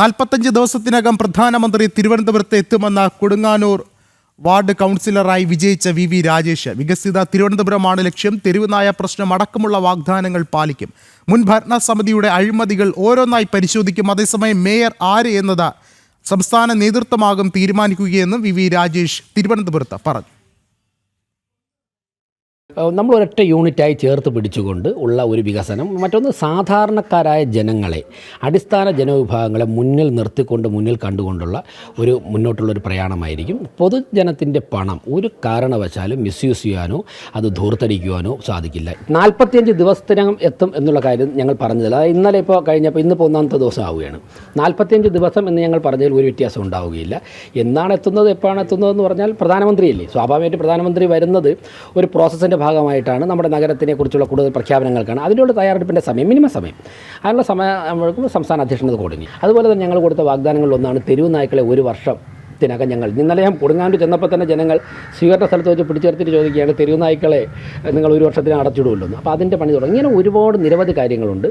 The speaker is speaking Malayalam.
നാൽപ്പത്തഞ്ച് ദിവസത്തിനകം പ്രധാനമന്ത്രി തിരുവനന്തപുരത്ത് എത്തുമെന്ന കൊടുങ്ങാനൂർ വാർഡ് കൗൺസിലറായി വിജയിച്ച വി വി രാജേഷ്. വികസിത തിരുവനന്തപുരമാണ് ലക്ഷ്യം. തെരുവുനായ പ്രശ്നം അടക്കമുള്ള വാഗ്ദാനങ്ങൾ പാലിക്കും. മുൻ ഭരണസമിതിയുടെ അഴിമതികൾ ഓരോന്നായി പരിശോധിക്കും. അതേസമയം മേയർ ആര് എന്നത് സംസ്ഥാന നേതൃത്വമാകും തീരുമാനിക്കുകയെന്നും വി വി രാജേഷ് തിരുവനന്തപുരത്ത് പറഞ്ഞു. നമ്മൾ ഒരൊറ്റ യൂണിറ്റായി ചേർത്ത് പിടിച്ചുകൊണ്ട് ഉള്ള ഒരു വികസനം മറ്റൊന്ന് സാധാരണക്കാരായ ജനങ്ങളെ അടിസ്ഥാന ജനവിഭാഗങ്ങളെ മുന്നിൽ നിർത്തിക്കൊണ്ട് മുന്നിൽ കണ്ടുകൊണ്ടുള്ള ഒരു മുന്നോട്ടുള്ള ഒരു പ്രയാണമായിരിക്കും. പൊതുജനത്തിന്റെ പണം ഒരു കാരണവശാലും മിസ്യൂസ് ചെയ്യാനോ അത് ധൂർത്തടിക്കുവാനോ സാധിക്കില്ല. നാൽപ്പത്തിയഞ്ച് ദിവസത്തിനകം എത്തും എന്നുള്ള കാര്യം ഞങ്ങൾ പറഞ്ഞതിൽ അതായത് ഇന്നലെ ഇപ്പോൾ കഴിഞ്ഞപ്പോൾ ഇന്നിപ്പോൾ ഒന്നാമത്തെ ദിവസം ആവുകയാണ്. നാൽപ്പത്തിയഞ്ച് ദിവസം എന്ന് ഞങ്ങൾ പറഞ്ഞതിൽ ഒരു വ്യത്യാസം ഉണ്ടാവുകയില്ല. എന്നാണ് എത്തുന്നത് എപ്പോഴാണ് എത്തുന്നതെന്ന് പറഞ്ഞാൽ പ്രധാനമന്ത്രിയല്ലേ? സ്വാഭാവികമായിട്ട് പ്രധാനമന്ത്രി വരുന്നത് ഒരു പ്രോസസ്സിന്റെ ഭാഗമായിട്ടാണ് നമ്മുടെ നഗരത്തിനെ കുറിച്ചുള്ള കൂടുതൽ പ്രഖ്യാപനങ്ങൾക്കാണ് അതിനുള്ള തയ്യാറെടുപ്പിന്റെ സമയം മിനിമം സമയം. അതിനുള്ള സമയം സംസ്ഥാന അധ്യക്ഷനത് കൊടുങ്ങി അതുപോലെ തന്നെ ഞങ്ങൾ കൊടുത്ത വാഗ്ദാനങ്ങളിൽ ഒന്നാണ് തെരുവ് നായ്ക്കളെ ഒരു വർഷം ത്തിനകം ഞങ്ങൾ ഇന്നലെ ഞാൻ കൊടുങ്ങാണ്ട് ചെന്നപ്പോൾ തന്നെ ജനങ്ങൾ സ്വീകരണ സ്ഥലത്ത് വെച്ച് പിടിച്ചെടുത്തിട്ട് ചോദിക്കുകയാണ് തെരുവ് നായ്ക്കളെ നിങ്ങൾ ഒരു വർഷത്തിന് അടച്ചിടുമല്ലോ അപ്പോൾ അതിന്റെ പണി തുടങ്ങി. ഇങ്ങനെ ഒരുപാട് നിരവധി കാര്യങ്ങളുണ്ട്.